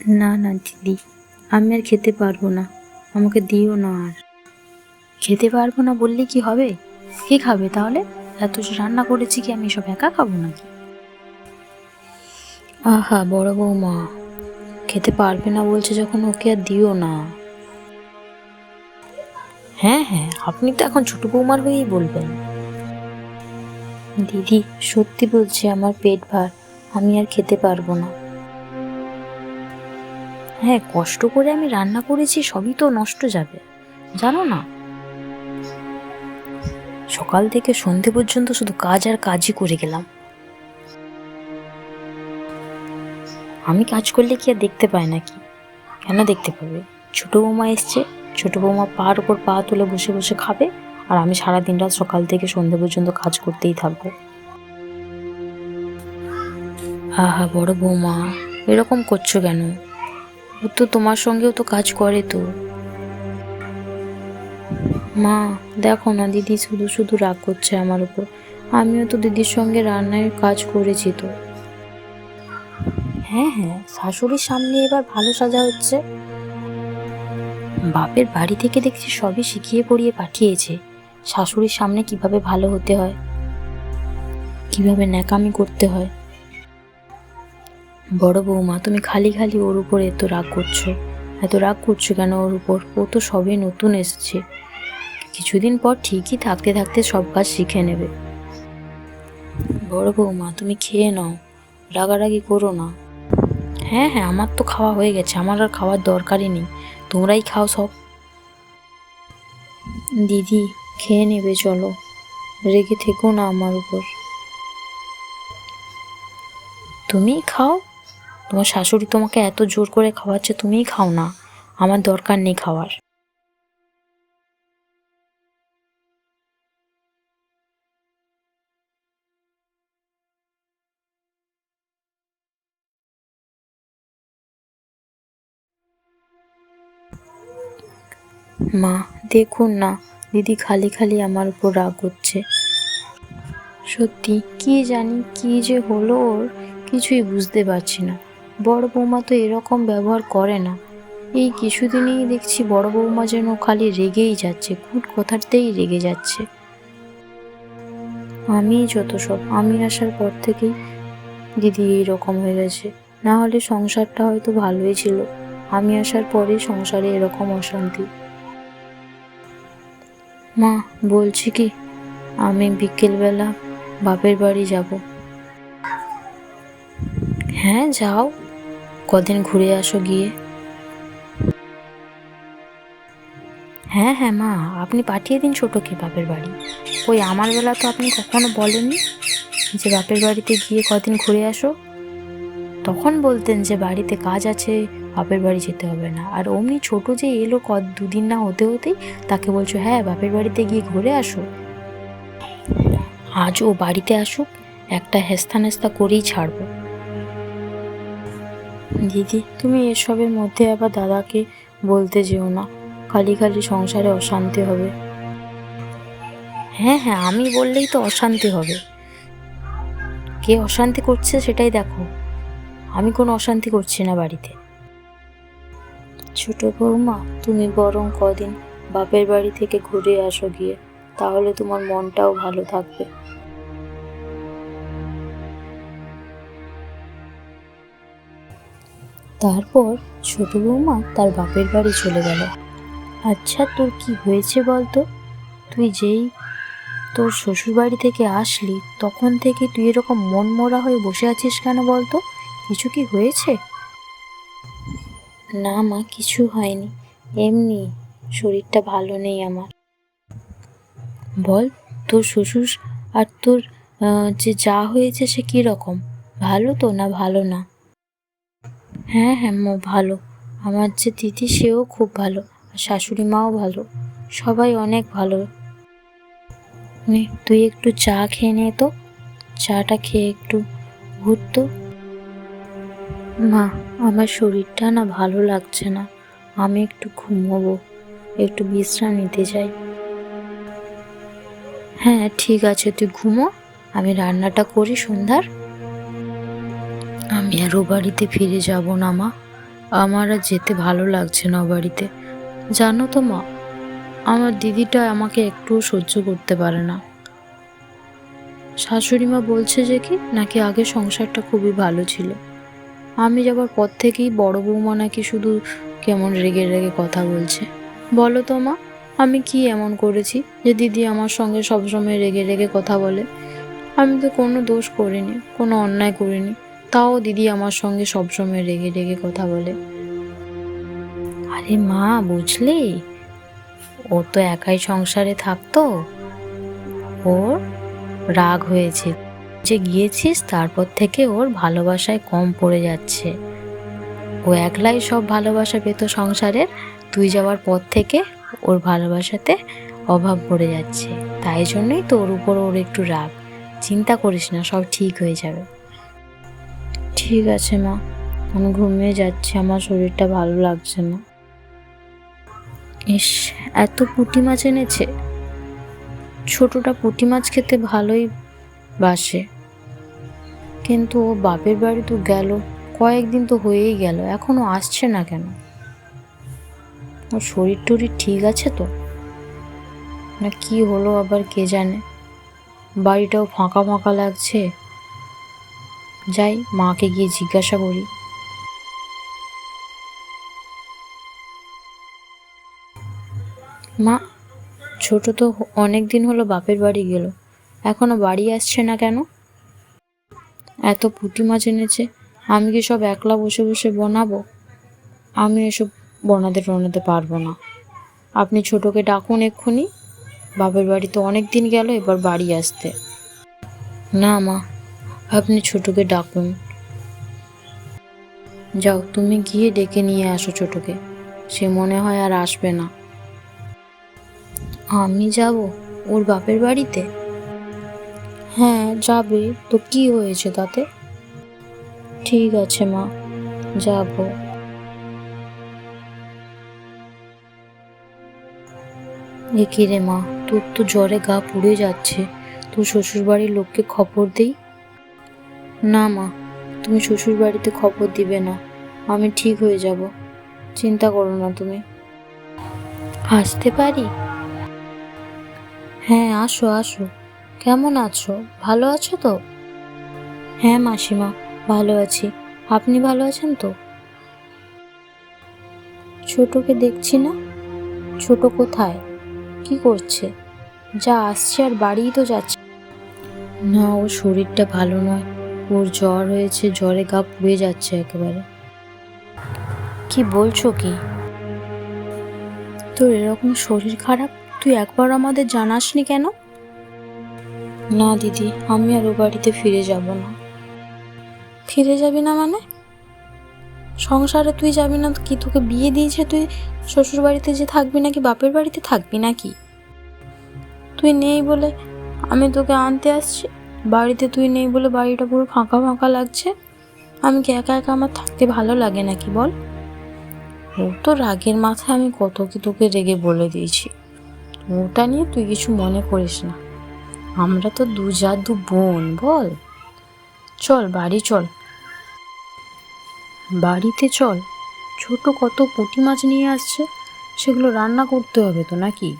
না না দিদি, আমি আর খেতে পারব না। আমাকে দিও না আর। খেতে পারব না বললে কি হবে? কে খাবে তাহলে? এত রান্না করেছি কি আমি সব একা খাব নাকি? আহা, বড় বৌমা, খেতে পারবে না বলছে যখন ওকে আর দিও না। হ্যাঁ হ্যাঁ আপনি তো এখন ছোট বৌমার হয়েই বলবেন। দিদি, সত্যি বলছি, আমার পেট ভার, আমি আর খেতে পারব না। হ্যাঁ কষ্ট করে আমি রান্না করেছি, সবই তো নষ্ট যাবে। জানো না? সকাল থেকে সন্ধে পর্যন্ত শুধু কাজ আর কাজই করে গেলাম। আমি কাজ করলে কি আর দেখতে পায় নাকি? কেন দেখতে পাবে? ছোট বৌমা এসছে, ছোট বৌমা পার ওপর পা তুলে বসে বসে খাবে, আর আমি সারা দিন রাত সকাল থেকে সন্ধে পর্যন্ত কাজ করতেই থাকব। আহা, বড় বৌমা, এরকম করছ কেন? ও তো তোমার সঙ্গেও তো কাজ করে তো। মা, দেখো না, দিদি শুধু শুধু রাগ করছে আমার উপর। আমিও তো দিদির সঙ্গে রান্নার কাজ করেছি তো। হ্যাঁ হ্যাঁ শাশুড়ির সামনে এবার ভালো সাজা হচ্ছে। বাপের বাড়ি থেকে দেখছি সবই শিখিয়ে পড়িয়ে পাঠিয়েছে। শাশুড়ির সামনে কীভাবে ভালো হতে হয়, কীভাবে ন্যাকামি করতে হয় বড় বৌমা, তুমি খালি খালি ওর উপর এত রাগ করছ। এত রাগ করছ কেন ওর উপর? ও তো সবে নতুন এসেছে। কিছুদিন পর ঠিকই থাকতে থাকতে সব কাজ শিখে নেবে। বড় বৌমা, তুমি খেয়ে নাও। রাগারাগি করো না। হ্যাঁ হ্যাঁ আমার তো খাওয়া হয়ে গেছে। আমার আর খাওয়ার দরকারই নেই। তোমরাই খাও সব। দিদি, খেয়ে নেবে, চলো। রেগে থেকো না আমার উপর। তুমিই খাও। তোমার শাশুড়ি তোমাকে এত জোর করে খাওয়াচ্ছে, তুমিই খাও না। আমার দরকার নেই খাওয়ার। মা, দেখুন না, দিদি খালি খালি আমার উপর রাগ হচ্ছে সত্যি, কি জানি কি যে হলো ওর, কিছুই বুঝতে পারছি না। বড় বৌমা তো এরকম ব্যবহার করে না। এই কিছুদিনেই দেখছি বড় বৌমা যেন খালি রেগেই যাচ্ছে কুট কথাতেই রেগে যাচ্ছে। আমি যত সব আমি আসার পর থেকেই দিদি এইরকম হয়ে গেছে। না হলে সংসারটা হয়তো ভালোই ছিল। আমি আসার পরে সংসারে এরকম অশান্তি। মা, বলছি কি, আমি বিকেলবেলা বাপের বাড়ি যাব। হ্যাঁ যাও। কদিন ঘুরে আসো গিয়ে। হ্যাঁ হ্যাঁ মা, আপনি পাঠিয়ে দিন ছোটোকে বাপের বাড়ি। ওই আমার বেলা তো আপনি কখনো বলেননি যে বাপের বাড়িতে গিয়ে কদিন ঘুরে আসো? তখন বলতেন যে বাড়িতে কাজ আছে, বাপের বাড়ি যেতে হবে না। আর অমনি ছোট যে এলো ক, দুদিন না হতে হতেই তাকে বলছো হ্যাঁ বাপের বাড়িতে গিয়ে ঘুরে আসো। আজ ও বাড়িতে আসুক, একটা হেস্তা নেস্তা করেই ছাড়বো। দিদি, তুমি এসবের মধ্যে আবার দাদাকে বলতে যেও না। খালি খালি সংসারে অশান্তি হবে। হ্যাঁ হ্যাঁ আমি বললেই তো অশান্তি হবে। কে অশান্তি করছে সেটাই দেখো। আমি কোনো অশান্তি করছি না বাড়িতে। ছোট বৌমা, তুমি বরং কদিন বাপের বাড়ি থেকে ঘুরে আসো গিয়ে। তাহলে তোমার মনটাও ভালো থাকবে। তারপর ছোট বৌমা তার বাপের বাড়ি চলে গেল। আচ্ছা তোর কি হয়েছে বলতো? তুই যেই তোর শ্বশুরবাড়ি থেকে আসলি তখন থেকে তুই এরকম মন মরা হয়ে বসে আছিস কেন বলতো? কিছু কি হয়েছে? না মা কিছু হয়নি। এমনি শরীরটা ভালো নেই আমার। বল তোর শ্বশুর আর তোর যে যা হয়েছে সে কী রকম? ভালো তো না ভালো না? হ্যাঁ হ্যাঁ মো, ভালো। আমার যে দিদি, সেও খুব ভালো। আর শাশুড়ি মাও ভালো। সবাই অনেক ভালো। তুই একটু চা খেয়ে নে তো। চাটা খেয়ে একটু ঘুরতো মা, আমার শরীরটা না ভালো লাগছে না। আমি একটু ঘুমোবো। একটু বিশ্রাম নিতে চাই হ্যাঁ ঠিক আছে, তুই ঘুমো। আমি রান্নাটা করি সন্ধ্যার। আমি আরও বাড়িতে ফিরে যাব না, মা। আমার আর যেতে ভালো লাগছে না ও বাড়িতে। জানো তো, মা, আমার দিদিটা আমাকে একটুও সহ্য করতে পারে না। শাশুড়ি মা বলছে যে কি, নাকি আগে সংসারটা খুবই ভালো ছিল। আমি যাবার পর থেকেই বড় বৌমা নাকি শুধু কেমন রেগে রেগে কথা বলছে। বলো তো, মা, আমি কি এমন করেছি যে দিদি আমার সঙ্গে সবসময় রেগে রেগে কথা বলে? আমি তো কোনো দোষ করিনি, কোনো অন্যায় করিনি। তাও দিদি আমার সঙ্গে সবসময় রেগে রেগে কথা বলে। আরে মা, বুঝলি? ও তো একাই সংসারে থাকতো। ওর রাগ হয়েছে। যে গিয়েছিস, তারপর থেকে ওর ভালোবাসায় কম পড়ে যাচ্ছে। ও একলাই সব ভালোবাসা পেত সংসারের, তুই যাওয়ার পর থেকে ওর ভালোবাসাতে অভাব পড়ে যাচ্ছে। তাই জন্যই তোর উপর ওর একটু রাগ। চিন্তা করিস না, সব ঠিক হয়ে যাবে। ঠিক আছে, মা। আমি ঘুমিয়ে যাচ্ছি। আমার শরীরটা ভালো লাগছে না। ইস, এত পুঁটি মাছ এনেছে। ছোটটা পুঁটি মাছ খেতে ভালোই বাসে। কিন্তু ও বাপের বাড়ি তো গেল। কয়েকদিন তো হয়েই গেল। এখনও আসছে না কেন? ওর শরীর টরীর ঠিক আছে তো? না কি হলো আবার কে জানে? বাড়িটাও ফাঁকা ফাঁকা লাগছে। যাই, মাকে গিয়ে জিজ্ঞাসা করি। মা, ছোট তো অনেক দিন হলো বাপের বাড়ি গেল। এখনও বাড়ি আসছে না কেন? এত পুঁটি মাছ এনেছে, আমি কি সব একলা বসে বসে বানাবো? আমি এসব বনাতে টনাতে পারব না। আপনি ছোটকে ডাকুন এক্ষুনি। বাপের বাড়ি তো অনেক দিন গেল, এবার বাড়ি আসতে। না মা আপনি ছোটকে ডাকুন। যাও, তুমি গিয়ে ডেকে নিয়ে আসো ছোটকে। সে মনে হয় আর আসবে না। আমি যাব ওর বাপের বাড়িতে? হ্যাঁ যাবে। তো কি হয়েছে তাতে? ঠিক আছে মা, যাব। এ কি রে মা, তোর তো জ্বরে গা পুড়ে যাচ্ছে। তোর শ্বশুর বাড়ির লোককে খবর দেই? না মা তুমি শ্বশুর বাড়িতে খবর দিবে না। আমি ঠিক হয়ে যাব। চিন্তা করো না তুমি। আসতে পারি? হ্যাঁ আসো আসো। কেমন আছো? ভালো আছো তো? হ্যাঁ মাসিমা ভালো আছি। আপনি ভালো আছেন তো? ছোটকে দেখছি না? ছোট কোথায়? কি করছে? যা আসছে আর বাড়িই তো যাচ্ছে। না ওর শরীরটা ভালো নয়। ওর জ্বর হয়েছে জ্বরে গা পুড়ে যাচ্ছে একেবারে। কি বলছো কি? তোর এরকম শরীর খারাপ? তুই একবার আমাদের জানাসনি কেন? না দিদি আমি আর ও বাড়িতে ফিরে যাব না। ফিরে যাবি না মানে? সংসারে তুই যাবি না কি তোকে বিয়ে দিয়েছে তুই? শ্বশুর বাড়িতে যে থাকবি নাকি বাপের বাড়িতে থাকবি নাকি? তুই নেই বলে আমি তোকে আনতে আসছি? বাড়িতে তুই নেই বলে বাড়িটা পুরো ফাঁকা ফাঁকা লাগছে? আমি কি একা একা আমার থাকতে ভালো লাগে নাকি বল? ও তো রাগের মাথায় আমি কত কি তোকে রেগে বলে দিয়েছি। ওটা নিয়ে তুই কিছু মনে করিস না। আমরা তো দু যা দু বোন, বল? চল, বাড়ি চল। বাড়িতে চল। ছোট কত পুঁটি মাছ নিয়ে আসছে, সেগুলো রান্না করতে হবে তো নাকি?